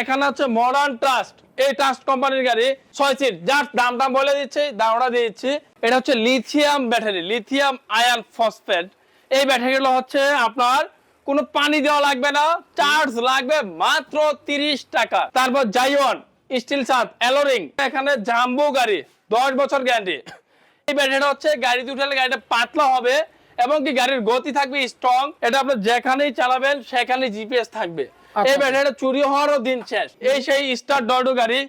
এখানে হচ্ছে modern trust এই ট্রাস্ট কোম্পানির গাড়ি ছয় সিট। যার দাম দাম বলে দিচ্ছি দামটা দিচ্ছি। এটা হচ্ছে lithium battery lithium ion phosphate এই ব্যাটারিগুলো হচ্ছে আপনার কোনো পানি দেওয়া লাগবে না চার্জ লাগবে মাত্র তিরিশ টাকা। তারপর জাইওয়ান স্টিল সাত অ্যালোরিং এখানে জাম্বো গাড়ি, দশ বছর গ্যারান্টি এই ব্যাটারিটা হচ্ছে গাড়িতে উঠালে গাড়িটা পাতলা হবে এবং কি গাড়ির গতি থাকবে স্ট্রং এটা আপনি যেখানেই চালাবেন সেখানেই জিপিএস থাকবে। আচ্ছা। এই ব্যাটারিটা চুরি হওয়ারও দিন শেষ। এই সেই স্টার ডডো গাড়ি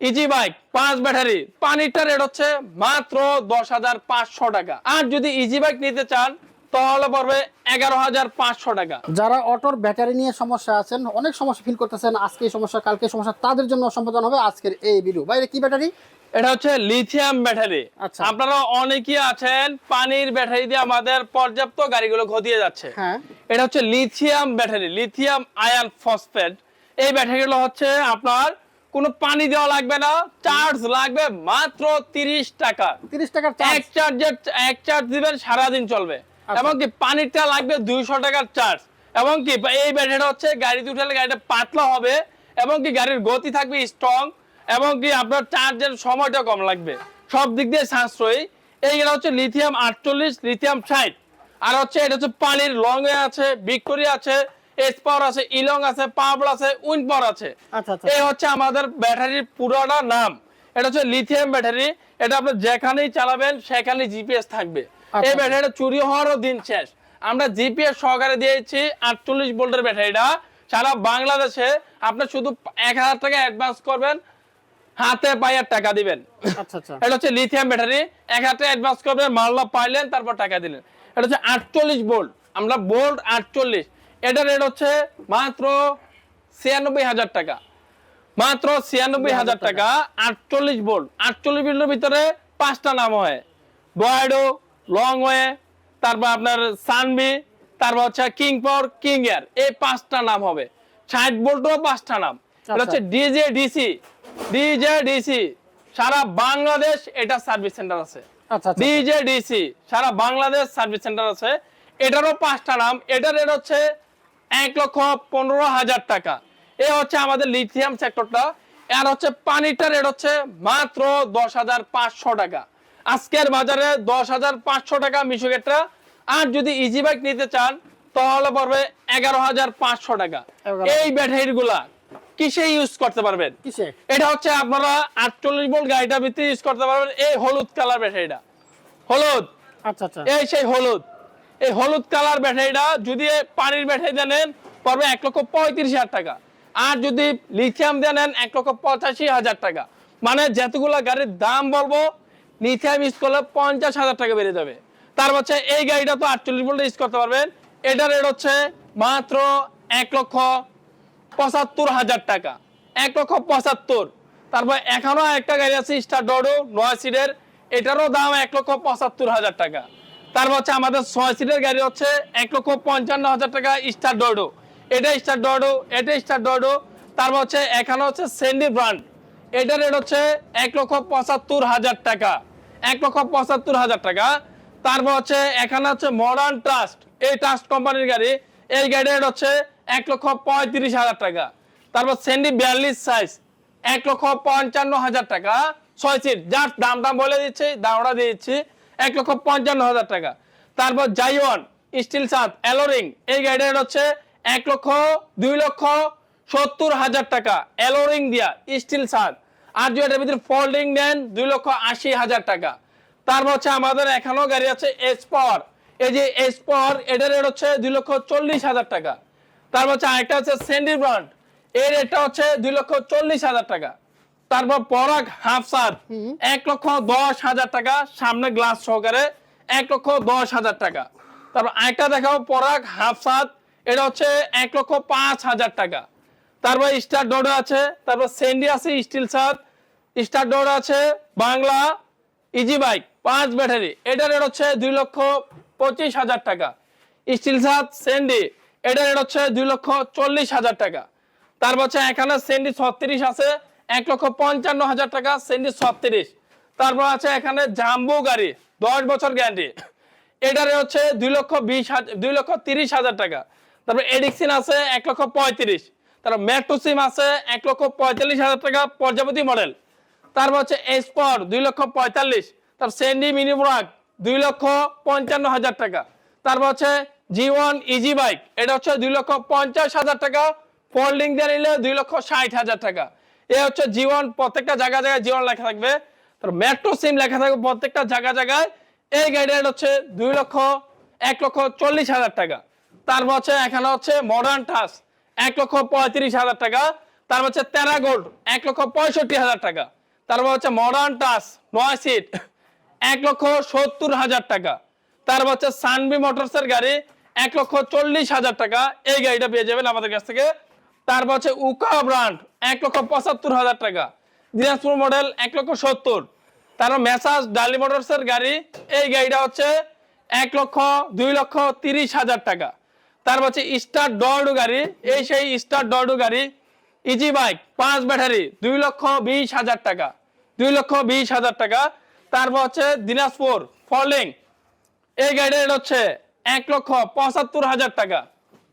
ইজি বাইক পাঁচ ব্যাটারি পানিটা রেট হচ্ছে মাত্র দশ হাজার পাঁচশো টাকা। আর যদি ইজি বাইক নিতে চান তাহলে পড়বে এগারো হাজার পাঁচশো টাকা। যারা অটোর ব্যাটারি নিয়ে সমস্যা আছেন অনেক সমস্যা ফিল করতেছেন আজকে সমস্যা কালকে সমস্যা তাদের জন্য সমাধান হবে আজকের এই ভিডিও বাইরে কি ব্যাটারি এটা হচ্ছে লিথিয়াম ব্যাটারি আচ্ছা। আপনারা অনেকেই আছেন পানির ব্যাটারি দিয়ে আমাদের পর্যাপ্ত গাড়িগুলো ঘটিয়ে যাচ্ছে। হ্যাঁ। এটা হচ্ছে lithium battery lithium ion phosphate এই ব্যাটারিগুলো হচ্ছে আপনার কোনো পানি দেওয়া লাগবে না চার্জ লাগবে মাত্র তিরিশ টাকা। তিরিশ টাকার এক চার্জ চার্জের এক চার্জ দিবেন সারাদিন চলবে। আচ্ছা। এবং কি পানিটা লাগবে দুইশো টাকার চার্জ এবং কি এই ব্যাটারিটা হচ্ছে গাড়িতে উঠালে গাড়িটা পাতলা হবে এবং কি গাড়ির গতি থাকবে স্ট্রং এবং কি আপনার চার্জের সময়টা কম লাগবে। সব দিক দিয়ে সাশ্রয়ী। এইগুলো হচ্ছে লিথিয়াম আটচল্লিশ লিথিয়াম ষাট। আর হচ্ছে এটা হচ্ছে পানির লং আছে ভিক্টোরিয়া আছে এস পাওয়ার আছে ইলং আছে পাওয়ার আছে উইন পাওয়ার আছে। আচ্ছা আচ্ছা। এই হচ্ছে আমাদের ব্যাটারির পুরোটা নাম। এটা হচ্ছে লিথিয়াম ব্যাটারি এটা আপনি যেখানেই চালাবেন সেখানেই জিপিএস থাকবে। আচ্ছা। এই ব্যাটারিটা চুরি হওয়ারও দিন শেষ। আমরা জিপিএস সহকারে দিয়েছি আটচল্লিশ ভোল্টের ব্যাটারিটা সারা বাংলাদেশে আপনি শুধু এক হাজার টাকা অ্যাডভান্স করবেন হাতে পায়ে টাকা দিবেন। আচ্ছা আচ্ছা। এটা হচ্ছে লিথিয়াম ব্যাটারি এক টাকা অ্যাডভান্স করবেন মাল্লা পাইলেন তারপর টাকা দিলেন। এটা হচ্ছে আটচল্লিশ ভোল্ট আমরা ভোল্ট আটচল্লিশ। এটা রেট হচ্ছে মাত্র ছিয়ানব্বই হাজার টাকা। মাত্র ছিয়ানব্বই হাজার টাকা আটচল্লিশ ভোল্ট আটচল্লিশ ভোল্টের ভিতরে পাঁচটা নাম হয়। বয়েডো লং ওয়ে তারপর আপনার সানবি তারপর হচ্ছে কিং পাওয়ার কিং এয়ার এই পাঁচটা নাম হবে। ষাট ভোল্টও পাঁচটা নাম। এটা হচ্ছে ডিজে ডিসি ডিজে ডিসি সারা বাংলাদেশ এটা সার্ভিস সেন্টার আছে। আচ্ছা আচ্ছা। ডিজে ডিসি সারা বাংলাদেশ সার্ভিস সেন্টার আছে। এটারও পাঁচটা নাম এটার রেট হচ্ছে এক লক্ষ পনেরো হাজার টাকা। এ হচ্ছে আমাদের লিথিয়াম সেক্টরটা আর হচ্ছে পানিটা রেট হচ্ছে মাত্র দশ হাজার পাঁচশো টাকা। আজকের বাজারে দশ হাজার পাঁচশো টাকা মিশুকেটটা আর যদি ইজি বাইক নিতে চান তাহলে পড়বে এগারো হাজার পাঁচশো টাকা। এই ব্যাটারি গুলা কিসে ইউজ করতে পারবেন? কিসে? এটা হচ্ছে আপনারা আটচল্লিশ ভোল্ট গাড়িটার ভিতরে ইউজ করতে পারবেন এই হলুদ কালার ব্যাটারিটা হলুদ? আচ্ছা আচ্ছা। এই সেই হলুদ। এই হলুদ কালার ব্যাটারিটা যদি পানির ব্যাটারি দিয়ে নেন পড়বে এক লক্ষ পঁয়ত্রিশ হাজার টাকা। আর যদি লিথিয়াম দিয়ে নেন এক লক্ষ পঁচাশি হাজার টাকা। মানে যতগুলো গাড়ির দাম বলব লিথিয়াম ইউজ করলে পঞ্চাশ হাজার টাকা বেড়ে যাবে। তার হচ্ছে এই গাড়িটা তো আটচল্লিশ ভোল্ট ইউজ করতে পারবেন। এটার রেট হচ্ছে মাত্র এক লক্ষ পঁচাত্তর হাজার টাকা। এক লক্ষ পঁচাত্তর। তারপর এখনও একটা গাড়ি আছে স্টার ডোডো নয় সিটের এটারও দাম এক লক্ষ পঁচাত্তর হাজার টাকা। তারপর হচ্ছে আমাদের ছয় সিটের গাড়ি হচ্ছে এক লক্ষ পঞ্চান্ন হাজার টাকা স্টার ডোডো এটা স্টার ডোডো এটা স্টার ডোডো তারপর হচ্ছে এখানে হচ্ছে সেন্ডি ব্র্যান্ড এটার রেট হচ্ছে এক লক্ষ পঁচাত্তর হাজার টাকা। এক লক্ষ পঁচাত্তর হাজার টাকা। তারপর হচ্ছে এখানে হচ্ছে মডার্ন ট্রাস্ট এই ট্রাস্ট কোম্পানির গাড়ি এই গাড়ির হচ্ছে এক লক্ষ পঁয়ত্রিশ হাজার টাকা। তারপর সেন্ডি বিয়াল্লিশ সাইজ এক লক্ষ পঞ্চান্ন হাজার টাকা। ছয় সিট যার দাম দাম বলে দিচ্ছি দামটা দিয়ে দিচ্ছি এক লক্ষ পঞ্চান্ন হাজার টাকা। তারপর জাইওয়ান স্টিল সাত অ্যালোরিং এই গাড়ির হচ্ছে এক লক্ষ, দুই লক্ষ সত্তর হাজার টাকা। অ্যালোরিং দিয়া স্টিল সাত। আর যদি এটার ভিতরে ফোল্ডিং নেন, দুই লক্ষ আশি হাজার টাকা। তারপর হচ্ছে আমাদের এখানেও গাড়ি আছে এস পাওয়ার এই যে এস পাওয়ার এটার রেট হচ্ছে দুই লক্ষ চল্লিশ হাজার টাকা। তারপর হচ্ছে আরেকটা হচ্ছে সেন্ডি ব্র্যান্ড এর রেটটা হচ্ছে দুই লক্ষ চল্লিশ হাজার টাকা। তারপর পরাগ হাফ সাত এক লক্ষ দশ হাজার টাকা সামনে গ্লাস সহকারে এক লক্ষ দশ হাজার টাকা। তারপর আরেকটা দেখাও পরাগ হাফ সাত এটা হচ্ছে এক লক্ষ পাঁচ হাজার টাকা। তারপর স্টার ডোডো আছে তারপর সেন্ডি আছে স্টিল সাত স্টার ডোডো আছে বাংলা ইজি বাইক পাঁচ ব্যাটারি। এটার রেট হচ্ছে দুই লক্ষ পঁচিশ হাজার টাকা। স্টিল সাত, সেন্ডি এটার রেট হচ্ছে দুই লক্ষ চল্লিশ হাজার টাকা। তারপর হচ্ছে এখানে সেন্ডি ছত্রিশ আছে, এক লক্ষ পঞ্চান্ন হাজার টাকা, সেন্ডি ছত্রিশ। তারপর আছে এখানে জাম্বু গাড়ি, দশ বছর গ্যারান্টি। এটার হচ্ছে দুই লক্ষ বিশ হাজার দুই লক্ষ তিরিশ হাজার টাকা। তারপর এডিক্সিন আছে এক লক্ষ পঁয়ত্রিশ। তার মেট্রো সিম আছে এক লক্ষ পঁয়তাল্লিশ হাজার টাকা, প্রজাপতি মডেল। তারপর হচ্ছে এসপর, দুই লক্ষ পঁয়তাল্লিশ। তার সেন্ডি মিনি ব্রাক দুই লক্ষ পঞ্চান্ন হাজার টাকা। তারপর হচ্ছে জি ওয়ান ইজি বাইক এটা হচ্ছে দুই লক্ষ পঞ্চাশ হাজার টাকা। ফোল্ডিং দিয়ে নিলে দুই লক্ষ ষাট হাজার টাকা। এ হচ্ছে জীবন প্রত্যেকটা জায়গা জায়গায় জীবন লেখা থাকবে। তার মেট্রো সিম লেখা থাকবে প্রত্যেকটা জায়গা জায়গায়। এই গাড়ির হচ্ছে দুই লক্ষ এক লক্ষ চল্লিশ হাজার টাকা। তারপর হচ্ছে এখানে হচ্ছে মডার্ন টাস এক লক্ষ পঁয়ত্রিশ হাজার টাকা। তারপর হচ্ছে তেরা গোল্ড এক লক্ষ পঁয়ষট্টি হাজার টাকা। তারপর হচ্ছে মডার্ন টাস নয় সিট এক লক্ষ সত্তর হাজার টাকা। তারপর হচ্ছে সানবি মোটরসের গাড়ি এক লক্ষ চল্লিশ হাজার টাকা। এই গাড়িটা পেয়ে যাবেন আমাদের কাছ থেকে। তারপর হচ্ছে উকা ব্র্যান্ড এক লক্ষ পঁচাত্তর হাজার টাকা। দিনাজপুর মডেল এক লক্ষ সত্তর। তারপর মেসাজ ডালি মোটরসের গাড়ি, এই গাড়িটা হচ্ছে এক লক্ষ দুই লক্ষ তিরিশ হাজার টাকা। তারপর হচ্ছে স্টার ডরডু গাড়ি, এই সেই স্টার ডরডু গাড়ি ইজি বাইক পাঁচ ব্যাটারি, দুই লক্ষ বিশ হাজার টাকা। দুই লক্ষ বিশ হাজার টাকা। তারপর হচ্ছে দিনাজপুর ফলিং এই গাড়ির রেট হচ্ছে এক লক্ষ পঁচাত্তর হাজার টাকা।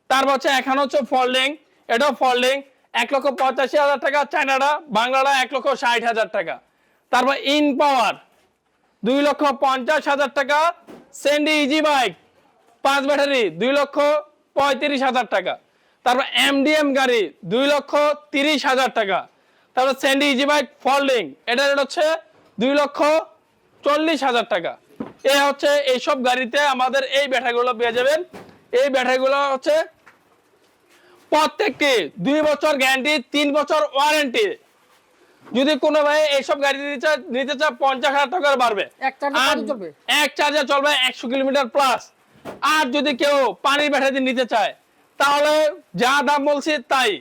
তারপর হচ্ছে এখানে হচ্ছে ফোল্ডিং এটাও ফোল্ডিং এক লক্ষ পঁচাশি হাজার টাকা, চায়নাটা, বাংলাটা এক লক্ষ ষাট হাজার টাকা। তারপর ইন পাওয়ার, দুই লক্ষ পঞ্চাশ হাজার টাকা, সেন্ডি ইজি বাইক, পাঁচ ব্যাটারি, দুই লক্ষ পঁয়ত্রিশ হাজার টাকা। তারপর এমডিএম গাড়ি, দুই লক্ষ তিরিশ হাজার টাকা। তারপর সেন্ডি ইজি বাইক ফোল্ডিং এটা রেট হচ্ছে দুই লক্ষ চল্লিশ হাজার টাকা। এ হচ্ছে এইসব গাড়িতে আমাদের এই ব্যাটারিগুলো পেয়ে যাবেন। এই ব্যাটারিগুলো হচ্ছে প্রত্যেকটি দুই বছর গ্যারান্টি তিন বছর ওয়ারেন্টি। যদি কোনো ভাই এইসব গাড়ি নিতে চায় পঞ্চাশ হাজার টাকার বাড়বে। এক চার্জে আর চলবে? এক চার্জে চলবে একশো কিলোমিটার প্লাস আর যদি কেউ পানির ব্যাটারি নিতে চায় তাহলে যা দাম বলছি তাই।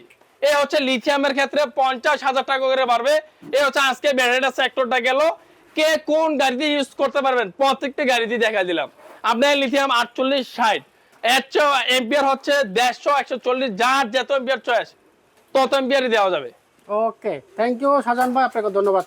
এ হচ্ছে লিথিয়ামের ক্ষেত্রে পঞ্চাশ হাজার টাকা করে বাড়বে। এ হচ্ছে আজকে ব্যাটারিটা সেক্টরটা গেল। কে কোন গাড়িতে ইউজ করতে পারবেন? প্রত্যেকটি গাড়িতে দেখা দিলাম। আপনার লিথিয়াম আটচল্লিশ ষাট। এর চেয়ে এম্পিয়ার হচ্ছে দেড়শো, একশো চল্লিশ, যার যত এম্পিয়ার চয়েস তত এম্পিয়ারই দেওয়া যাবে। ওকে থ্যাংক ইউ সাজান ভাই, আপনাকে ধন্যবাদ।